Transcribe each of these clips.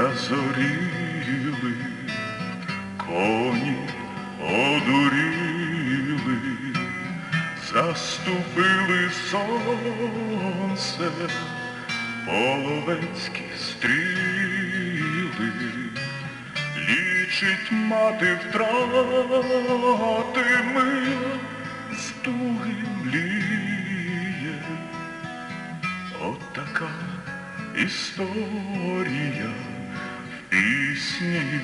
зазоріли, коні одуріли, заступили сонце, половецькі стріли, лічить мати втрати мила, з туги мліє. От така історія в пісні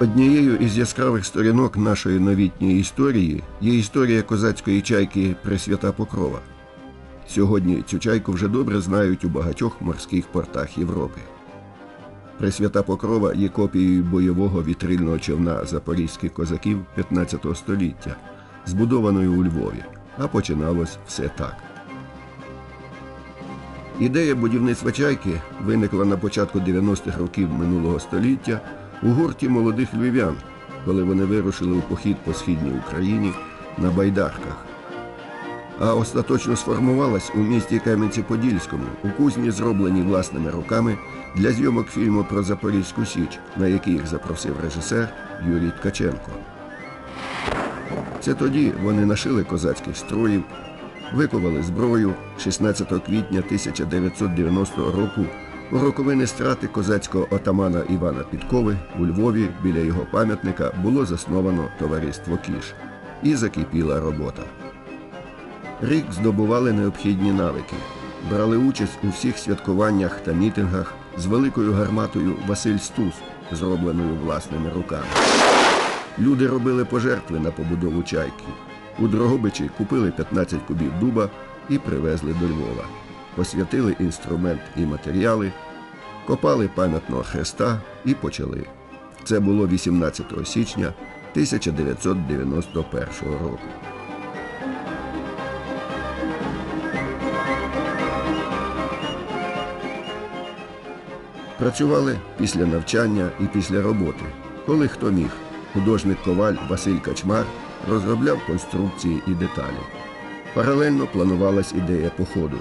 Однією із яскравих сторінок нашої новітньої історії є історія козацької чайки Пресвята Покрова. Сьогодні цю чайку вже добре знають у багатьох морських портах Європи. Пресвята Покрова є копією бойового вітрильного човна запорізьких козаків 15 століття, збудованою у Львові, а починалось все так. Ідея будівництва чайки виникла на початку 90-х років минулого століття у гурті молодих львів'ян, коли вони вирушили у похід по східній Україні на байдарках. А остаточно сформувалась у місті Кам'янці-Подільському у кузні, зробленій власними руками для зйомок фільму про Запорізьку Січ, на який їх запросив режисер Юрій Ткаченко. Це тоді вони нашили козацьких строїв, виковали зброю 16 квітня 1990 року у роковини страти козацького отамана Івана Підкови у Львові біля його пам'ятника було засновано товариство Кіш. І закипіла робота. Рік здобували необхідні навики, брали участь у всіх святкуваннях та мітингах з великою гарматою Василь Стус, зробленою власними руками. Люди робили пожертви на побудову чайки. У Дрогобичі купили 15 кубів дуба і привезли до Львова. Посвятили інструмент і матеріали, копали пам'ятного хреста і почали. Це було 18 січня 1991 року. Працювали після навчання і після роботи, коли хто міг. Художник коваль Василь Качмар розробляв конструкції і деталі. Паралельно планувалась ідея походу.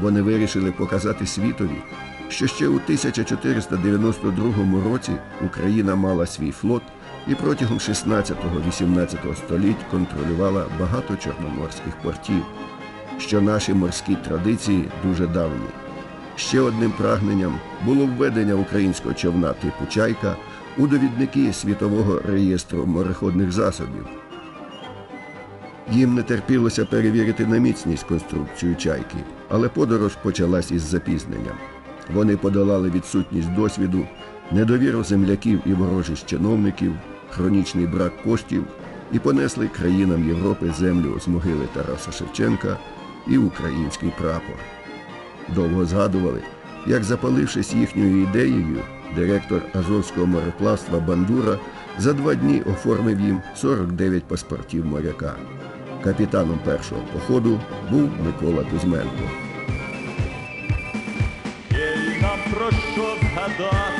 Вони вирішили показати світові, що ще у 1492 році Україна мала свій флот і протягом 16-18 століть контролювала багато чорноморських портів, що наші морські традиції дуже давні. Ще одним прагненням було введення українського човна типу чайка у довідники світового реєстру мореходних засобів. Їм не терпілося перевірити на міцність конструкцію чайки, але подорож почалась із запізненням. Вони подолали відсутність досвіду, недовіру земляків і ворожих чиновників, хронічний брак коштів і понесли країнам Європи землю з могили Тараса Шевченка і український прапор. Довго згадували, як запалившись їхньою ідеєю, директор Азовського мореплавства Бандура за два дні оформив їм 49 паспортів моряка. Капітаном першого походу був Микола Кузьменко. Про що згадати,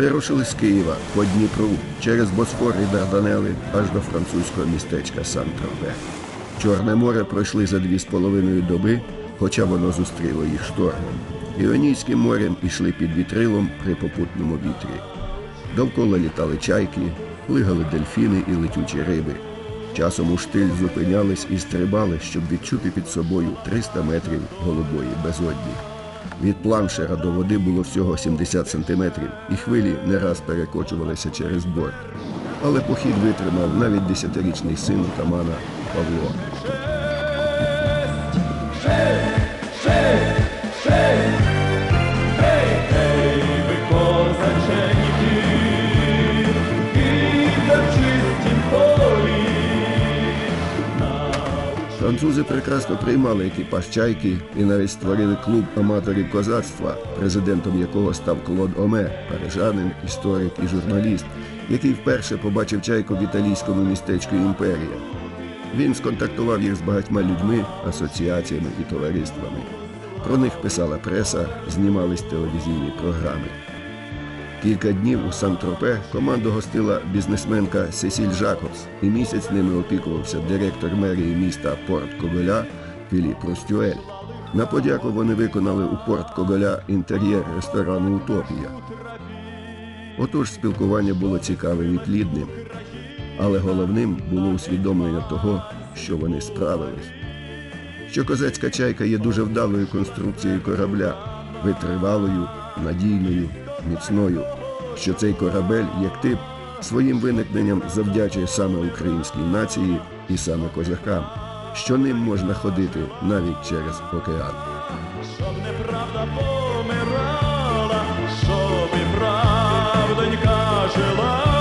Вирушили з Києва по Дніпру через Босфор і Дарданели аж до французького містечка Сан-Тропе. Чорне море пройшли за дві з половиною доби, хоча воно зустріло їх штормом. Іонійським морем ішли під вітрилом при попутному вітрі. Довкола літали чайки, плигали дельфіни і летючі риби. Часом у штиль зупинялись і стрибали, щоб відчути під собою 300 метрів голубої безодні. Від планшера до води було всього 70 сантиметрів, і хвилі не раз перекочувалися через борт. Але похід витримав навіть десятирічний син отамана Павло. Французи прекрасно приймали екіпаж чайки і навіть створили клуб аматорів козацтва, президентом якого став Клод Оме, парижанин, історик і журналіст, який вперше побачив чайку в італійському містечку Імперія. Він сконтактував їх з багатьма людьми, асоціаціями і товариствами. Про них писала преса, знімались телевізійні програми. Кілька днів у Сан-Тропе команду гостила бізнесменка Сесіль Жакобс, і місяць ними опікувався директор мерії міста Порт Коголя Філіп Ростюель. На подяку вони виконали у Порт Коголя інтер'єр ресторану Утопія. Отож спілкування було цікавим і плідним, але головним було усвідомлення того, що вони справились. Що козацька чайка є дуже вдалою конструкцією корабля, витривалою, надійною, міцною, що цей корабель, як тип, своїм виникненням завдячує саме українській нації і саме козакам, що ним можна ходити навіть через океан. Щоб неправда помирала, щоб і правдонька жила.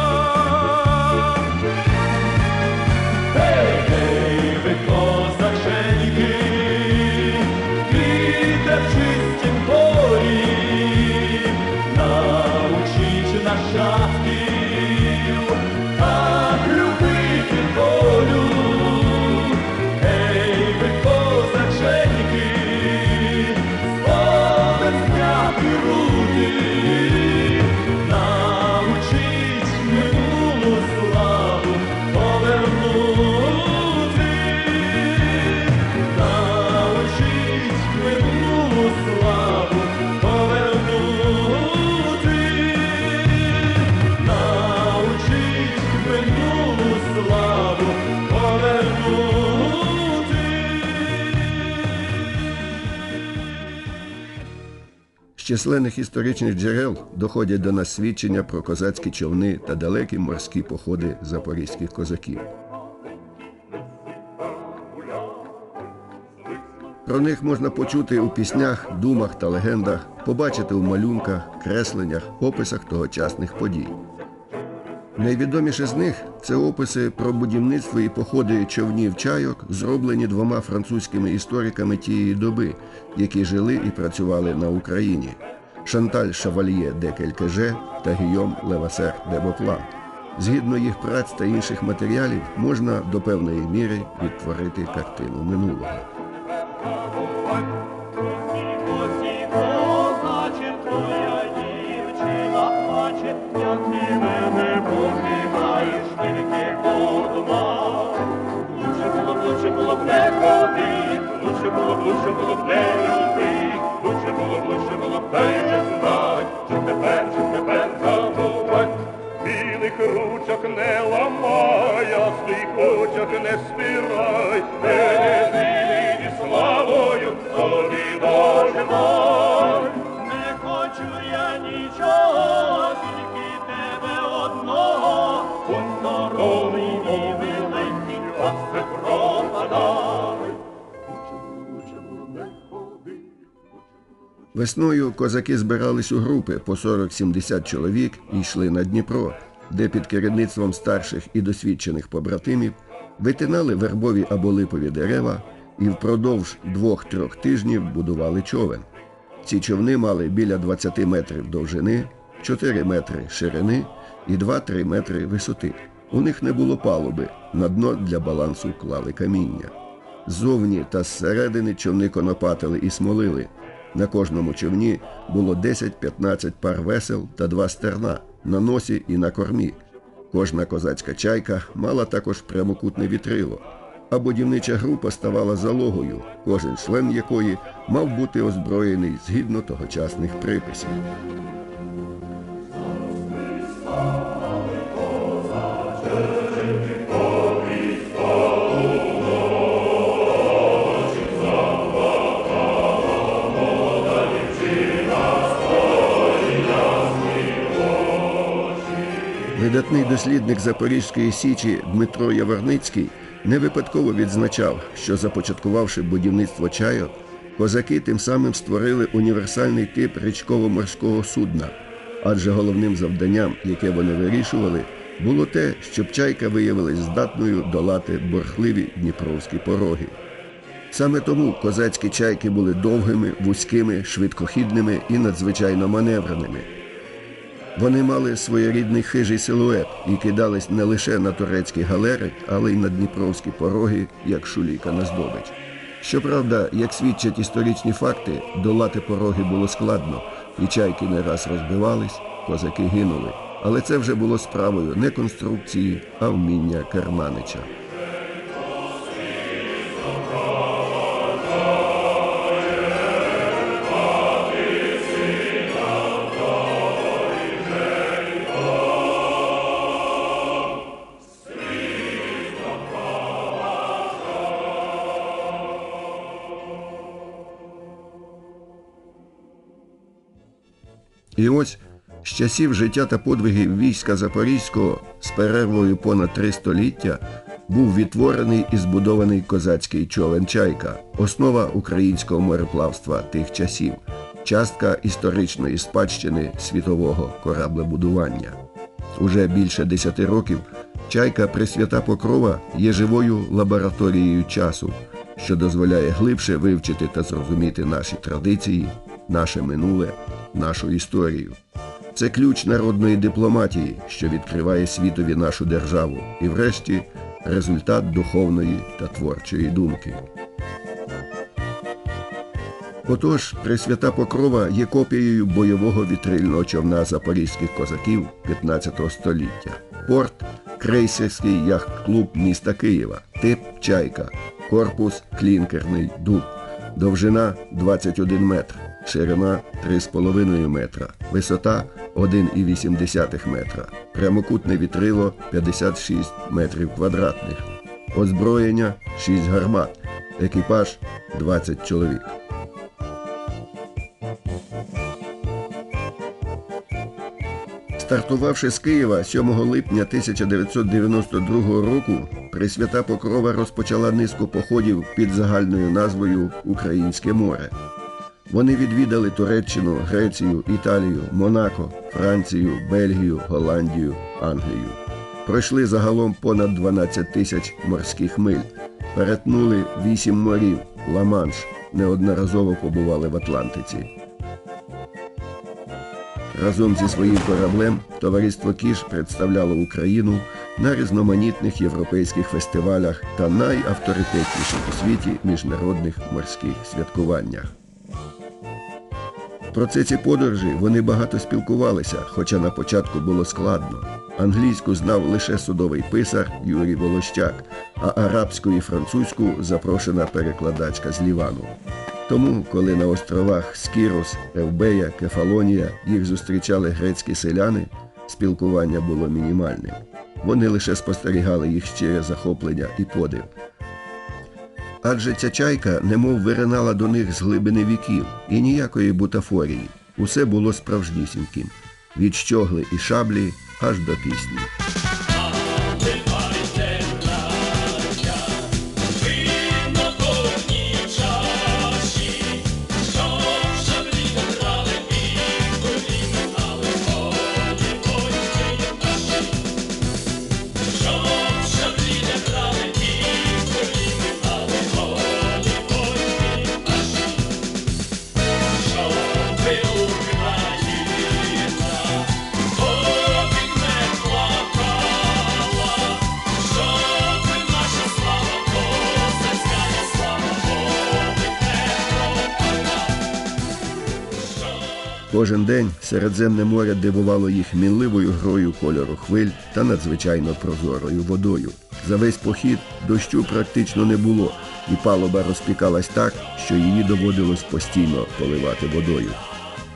Численних історичних джерел доходять до нас свідчення про козацькі човни та далекі морські походи запорізьких козаків. Про них можна почути у піснях, думах та легендах, побачити у малюнках, кресленнях, описах тогочасних подій. Найвідоміше з них це описи про будівництво і походи човнів чайок, зроблені двома французькими істориками тієї доби, які жили і працювали на Україні Шанталь Шавальє де Келькеже та Гійом Левасер де Боплан. Згідно їх праць та інших матеріалів, можна до певної міри відтворити картину минулого. Лучше було б, лучше було б не люби, лучше було б, лучше було б не знать, що тепер, що тепер забувать. Білих ручок не ламай, а своїх очок не спирай, не зійди славою собі доживай. Не хочу я нічого, тільки тебе одного, все пропадай. Весною козаки збирались у групи по 40-70 чоловік і йшли на Дніпро, де під керівництвом старших і досвідчених побратимів витинали вербові або липові дерева і впродовж двох-трьох тижнів будували човен. Ці човни мали біля 20 метрів довжини, 4 метри ширини і 2-3 метри висоти. У них не було палуби, на дно для балансу клали каміння. Ззовні та зсередини човни конопатили і смолили. На кожному човні було 10-15 пар весел та два стерна на носі і на кормі. Кожна козацька чайка мала також прямокутне вітрило, а будівнича група ставала залогою, кожен член якої мав бути озброєний згідно тогочасних приписів. Видатний дослідник Запорізької січі Дмитро Яворницький не випадково відзначав, що започаткувавши будівництво чайок, козаки тим самим створили універсальний тип річково-морського судна, адже головним завданням, яке вони вирішували, було те, щоб чайка виявилась здатною долати борхливі дніпровські пороги. Саме тому козацькі чайки були довгими, вузькими, швидкохідними і надзвичайно маневреними. Вони мали своєрідний хижий силует і кидались не лише на турецькі галери, але й на дніпровські пороги, як шуліка на здобич. Щоправда, як свідчать історичні факти, долати пороги було складно, і чайки не раз розбивались, козаки гинули. Але це вже було справою не конструкції, а вміння керманича. І ось з часів життя та подвигів війська Запорізького з перервою понад три століття був відтворений і збудований козацький човен Чайка, основа українського мореплавства тих часів, частка історичної спадщини світового кораблебудування. Уже більше десяти років чайка Пресвята Покрова є живою лабораторією часу, що дозволяє глибше вивчити та зрозуміти наші традиції, наше минуле, нашу історію. Це ключ народної дипломатії, що відкриває світові нашу державу, і, врешті, результат духовної та творчої думки. Отож, Пресвята Покрова є копією бойового вітрильного човна запорізьких козаків 15 століття. Порт крейсерський яхт-клуб міста Києва, тип чайка, корпус клінкерний дуб, довжина 21 метр, ширина 3,5 метра, висота 1,8 метра, прямокутне вітрило 56 метрів квадратних, озброєння 6 гармат, екіпаж 20 чоловік. Стартувавши з Києва 7 липня 1992 року, Пресвята Покрова розпочала низку походів під загальною назвою Українське море. Вони відвідали Туреччину, Грецію, Італію, Монако, Францію, Бельгію, Голландію, Англію. Пройшли загалом понад 12 тисяч морських миль, перетнули 8 морів, Ла-Манш, неодноразово побували в Атлантиці. Разом зі своїм кораблем товариство Кіш представляло Україну на різноманітних європейських фестивалях та найавторитетніших у світі міжнародних морських святкуваннях. В процесі подорожі вони багато спілкувалися, хоча на початку було складно. Англійську знав лише судовий писар Юрій Волощак, а арабську і французьку запрошена перекладачка з Лівану. Тому, коли на островах Скірос, Евбея, Кефалонія їх зустрічали грецькі селяни, спілкування було мінімальним. Вони лише спостерігали їх щире захоплення і подив. Адже ця чайка немов виринала до них з глибини віків і ніякої бутафорії. Усе було справжнісіньким. Від щогли і шаблі аж до пісні. Кожен день Середземне море дивувало їх мінливою грою кольору хвиль та надзвичайно прозорою водою. За весь похід дощу практично не було, і палуба розпікалась так, що її доводилось постійно поливати водою.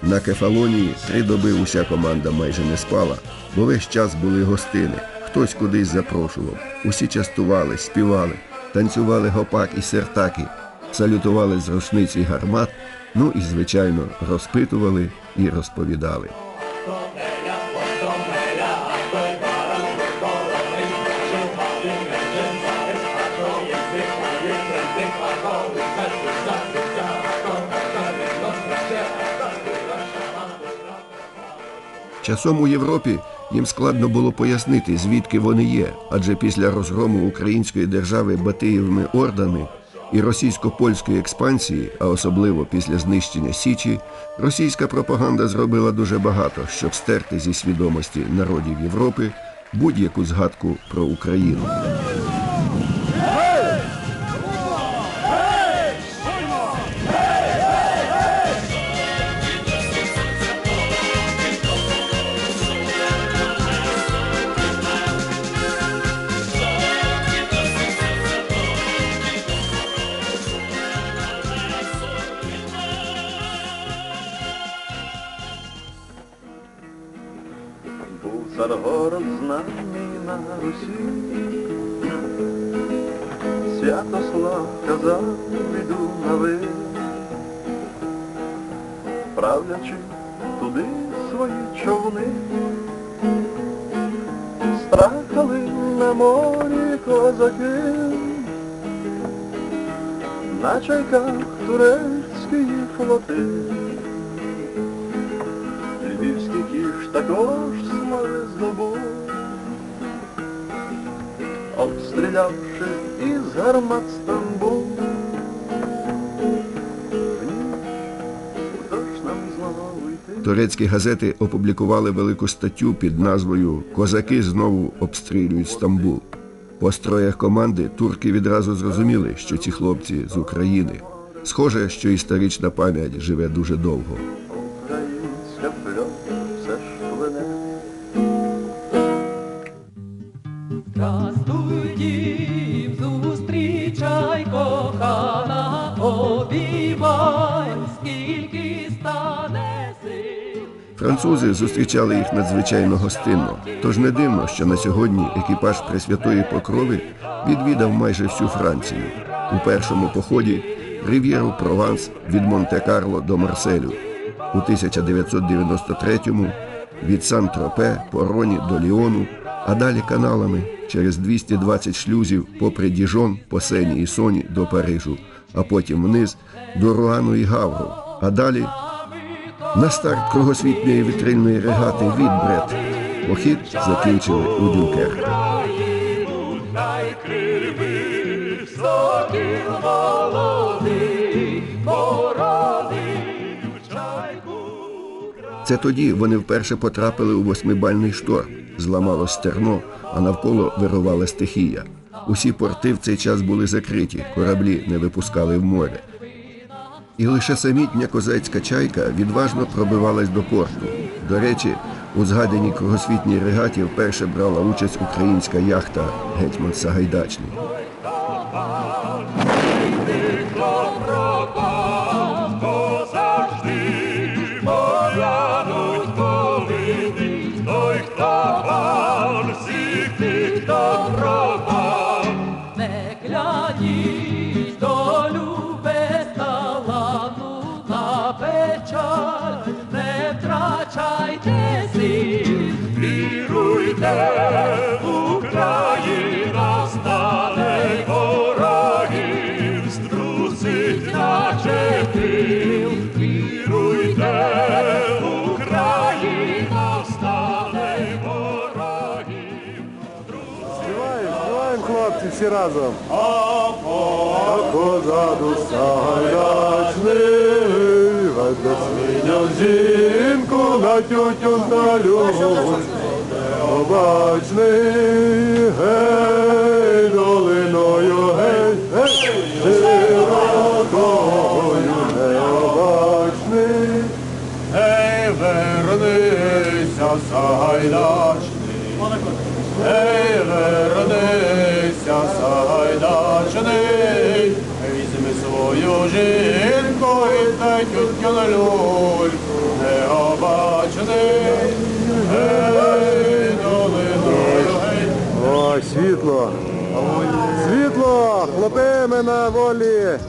На кефалонії три доби уся команда майже не спала, бо весь час були гостини, хтось кудись запрошував. Усі частували, співали, танцювали гопак і сертаки, салютували з рушниць і гармат, ну і, звичайно, розпитували і розповідали. Часом у Європі їм складно було пояснити, звідки вони є, адже після розгрому української держави Батиєвими ордами і російсько-польської експансії, а особливо після знищення Січі, російська пропаганда зробила дуже багато, щоб стерти зі свідомості народів Європи будь-яку згадку про Україну. Чайках турецькі флоти. Львівський кіш також слави здобув, обстрілявши із гармат Стамбул. Турецькі газети опублікували велику статтю під назвою Козаки знову обстрілюють Стамбул. По строях команди турки відразу зрозуміли, що ці хлопці з України. Схоже, що історична пам'ять живе дуже довго. Французи зустрічали їх надзвичайно гостинно. Тож не дивно, що на сьогодні екіпаж Пресвятої Покрови відвідав майже всю Францію. У першому поході Рив'єру Прованс від Монте-Карло до Марселю. У 1993-му від Сан-Тропе по Роні до Ліону, а далі каналами через 220 шлюзів попри Діжон, по Сені і Соні до Парижу, а потім вниз до Руану і Гавру, а далі на старт кругосвітньої вітрильної регати Відбред. Похід закінчили у чайку Це тоді вони вперше потрапили у восьмибальний шторм. Зламало стерно, а навколо вирувала стихія. Усі порти в цей час були закриті, кораблі не випускали в море. І лише самітня козацька чайка відважно пробивалась до порту. До речі, у згаданій кругосвітній регаті вперше брала участь українська яхта Гетьман Сагайдачний. Разом. А позаду сагайдачний, веде жінку на тютюн та люсь. Обачний, гей, долиною, гей, гей, широкою, необачний. Гей, вернися, сагайдачний, Ей, свою та тютю на люльку необачний. гей, долиною, гей. Ой, світло. Світло, хлопи на волі.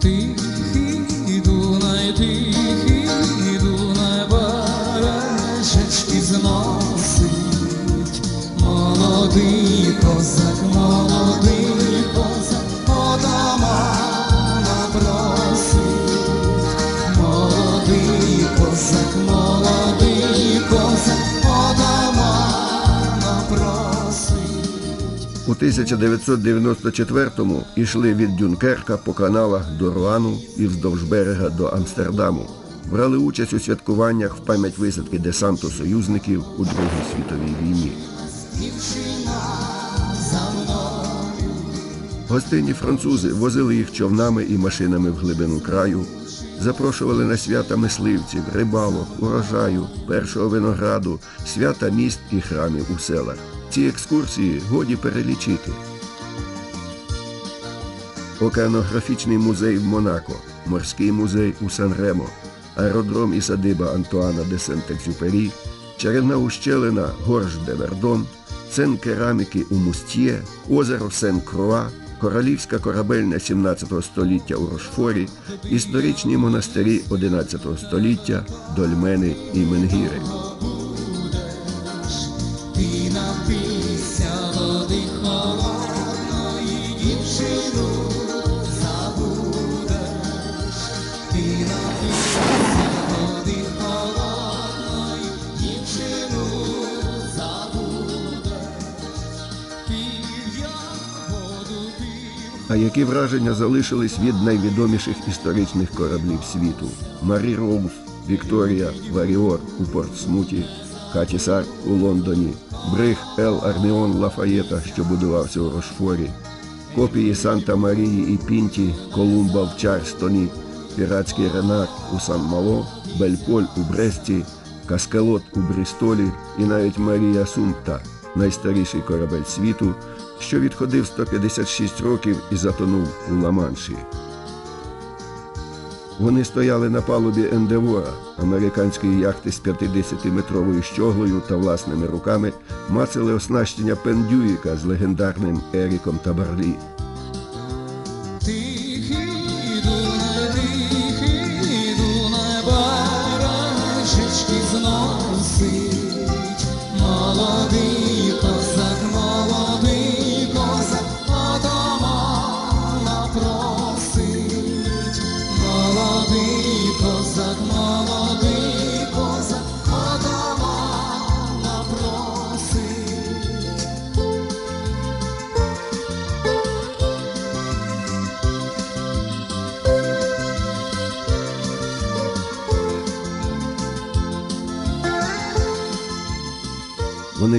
Тихий Дунай, тихий Дунай бережечки зносить молодий козак молодий. 1994-му йшли від Дюнкерка по каналах до Руану і вздовж берега до Амстердаму. Брали участь у святкуваннях в пам'ять висадки десанту союзників у Другій світовій війні. Гостинні французи возили їх човнами і машинами в глибину краю, запрошували на свята мисливців, рибалок, урожаю, першого винограду, свята міст і храмів у селах. Ці екскурсії годі перелічити. Океанографічний музей в Монако, морський музей у Сан-Ремо, аеродром і садиба Антуана де Сент-Екзюпері, чарівна ущелина Горж де Вердон, цен кераміки у Мустьє, озеро Сен-Круа, королівська корабельня 17 століття у Рошфорі, історичні монастирі 11 століття, дольмени і Менгіри. Які враження залишились від найвідоміших історичних кораблів світу? Марі Роуз, Вікторія, Варіор у Портсмуті, Катісар у Лондоні, Бриг Ел Арміон Лафаєта, що будувався у Рошфорі, копії Санта Марії і Пінті, Колумба в Чарстоні, піратський Ренар у Сан-Мало, Бельполь у Бресті, Каскелот у Брістолі і навіть Марія Сумпта, найстаріший корабель світу, що відходив 156 років і затонув у Ла-Манші. Вони стояли на палубі Ендевора, американської яхти з 50-метровою щоглою та власними руками мацали оснащення Пендюїка з легендарним Еріком Табарлі.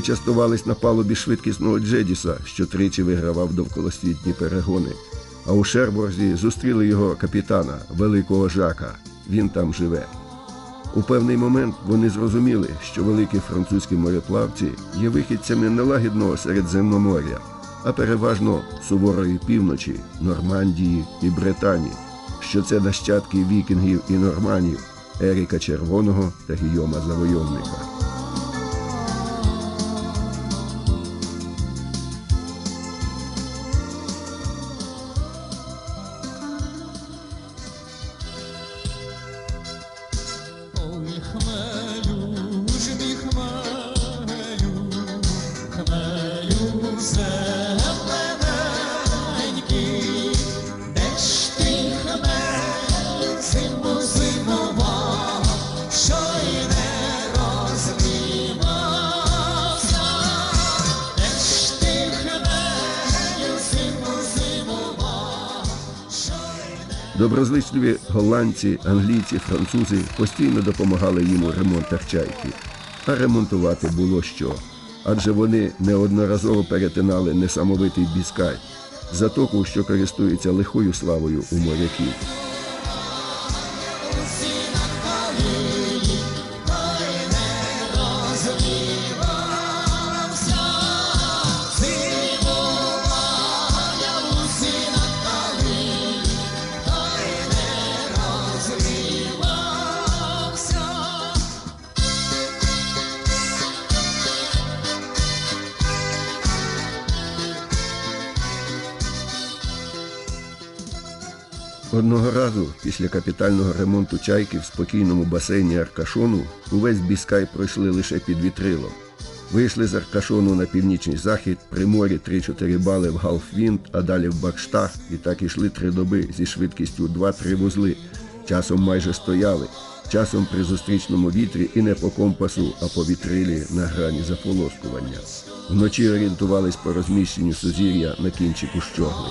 Частувались на палубі швидкісного Джедіса, що тричі вигравав довколосвітні перегони. А у Шерборзі зустріли його капітана, великого Жака. Він там живе. У певний момент вони зрозуміли, що великі французькі мореплавці є вихідцями нелагідного Середземноморя, а переважно суворої півночі, Нормандії і Британії, що це нащадки вікінгів і норманів Еріка Червоного та Гійома Завойовника. Доброзичливі голландці, англійці, французи постійно допомагали їм у ремонтах чайки. А ремонтувати було що. Адже вони неодноразово перетинали несамовитий біскай, затоку, що користується лихою славою у моряків. Одного разу після капітального ремонту чайки в спокійному басейні Аркашону увесь біскай пройшли лише під вітрилом. Вийшли з Аркашону на північний захід, при морі 3-4 бали в Галфвінд, а далі в Бакштаг, і так ішли три доби зі швидкістю 2-3 вузли. Часом майже стояли, часом при зустрічному вітрі і не по компасу, а по вітрилі на грані заполоскування. Вночі орієнтувались по розміщенню сузір'я на кінчику щогли.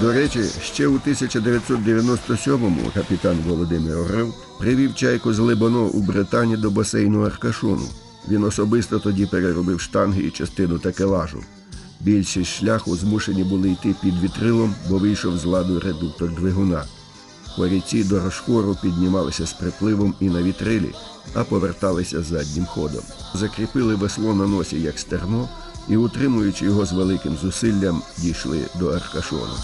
До речі, ще у 1997-му капітан Володимир Орел привів чайку з Либоно у Британії до басейну Аркашону. Він особисто тоді переробив штанги і частину такелажу. Більшість шляху змушені були йти під вітрилом, бо вийшов з ладу редуктор двигуна. Коріці до Рошфору піднімалися з припливом і на вітрилі, а поверталися заднім ходом. Закріпили весло на носі як стерно і, утримуючи його з великим зусиллям, дійшли до Аркашону.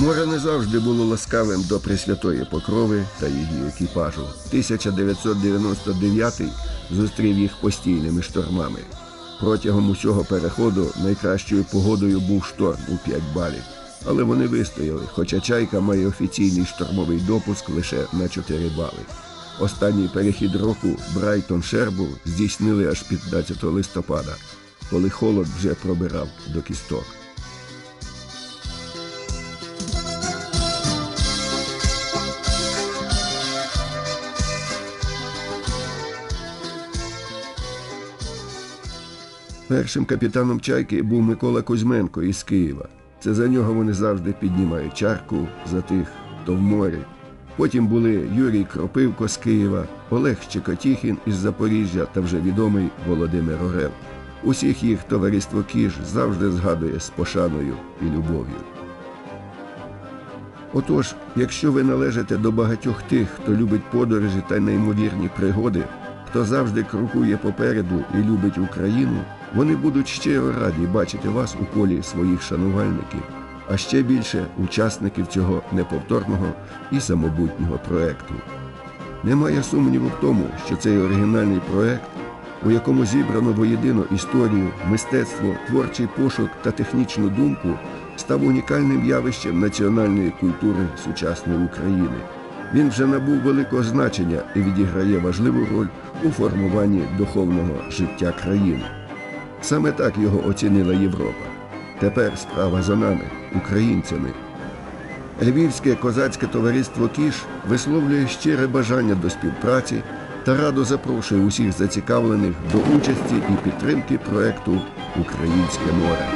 Море не завжди було ласкавим до Пресвятої Покрови та її екіпажу. 1999 зустрів їх постійними штормами. Протягом усього переходу найкращою погодою був шторм у 5 балів. Але вони вистояли, хоча чайка має офіційний штормовий допуск лише на 4 бали. Останній перехід року Брайтон Шербур здійснили аж 15 листопада, коли холод вже пробирав до кісток. Першим капітаном чайки був Микола Кузьменко із Києва. Це за нього вони завжди піднімають чарку за тих, хто в морі. Потім були Юрій Кропивко з Києва, Олег Щекотіхін із Запоріжжя та вже відомий Володимир Орел. Усіх їх товариство Кіж завжди згадує з пошаною і любов'ю. Отож, якщо ви належите до багатьох тих, хто любить подорожі та неймовірні пригоди, хто завжди крокує попереду і любить Україну, вони будуть щиро раді бачити вас у колі своїх шанувальників, а ще більше учасників цього неповторного і самобутнього проекту. Немає сумніву в тому, що цей оригінальний проект, у якому зібрано воєдино історію, мистецтво, творчий пошук та технічну думку, став унікальним явищем національної культури сучасної України. Він вже набув великого значення і відіграє важливу роль у формуванні духовного життя країни. Саме так його оцінила Європа. Тепер справа за нами, українцями. Львівське козацьке товариство Кіш висловлює щире бажання до співпраці та радо запрошує усіх зацікавлених до участі і підтримки проекту Українське море.